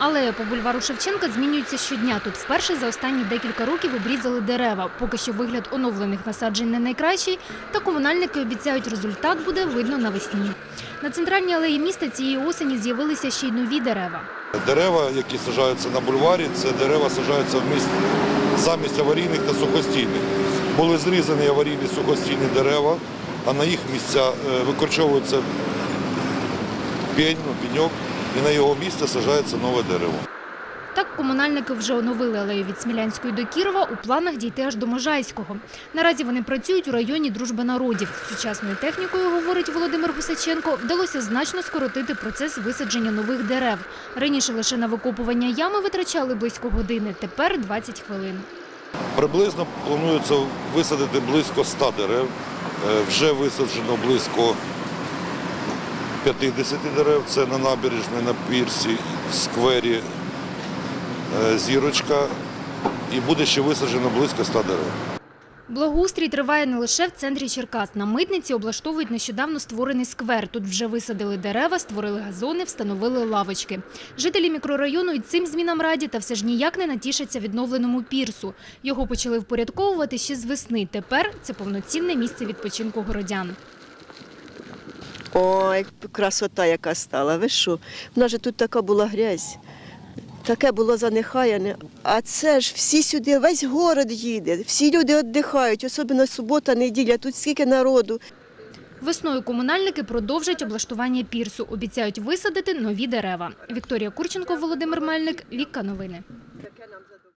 Алея по бульвару Шевченка змінюється щодня. Тут вперше за останні декілька років обрізали дерева. Поки що вигляд оновлених насаджень не найкращий, та комунальники обіцяють, результат буде видно навесні. На центральній алеї міста цієї осені з'явилися ще й нові дерева. Дерева, які саджаються на бульварі, це дерева саджаються в міст замість аварійних та сухостійних. Були зрізані аварійні сухостійні дерева, а на їх місця е, викорчовується пень, пеньок, і на його місце саджається нове дерево. Так комунальники вже оновили алею від Смілянської до Кірова, у планах дійти аж до Можайського. Наразі вони працюють у районі Дружби народів. З сучасною технікою, говорить Володимир Гусаченко, вдалося значно скоротити процес висадження нових дерев. Раніше лише на викопування ями витрачали близько години, тепер 20 хвилин. Приблизно планується висадити близько 100 дерев. Е, Вже висаджено близько 50 дерев. Це на набережній, на пірсі, в сквері е, Зірочка. І буде ще висаджено близько 100 дерев. Благоустрій триває не лише в центрі Черкас. На митниці облаштовують нещодавно створений сквер. Тут вже висадили дерева, створили газони, встановили лавочки. Жителі мікрорайону і цим змінам раді, та все ж ніяк не натішаться відновленому пірсу. Його почали впорядковувати ще з весни. Тепер це повноцінне місце відпочинку городян. Ой, красота яка стала. Ви що? У нас же тут така була грязь. Таке було занехаяне. А це ж всі сюди, весь город їде, всі люди віддихають, особливо субота, неділя, тут скільки народу. Весною комунальники продовжать облаштування пірсу. Обіцяють висадити нові дерева. Вікторія Курченко, Володимир Мельник, Вікка Новини.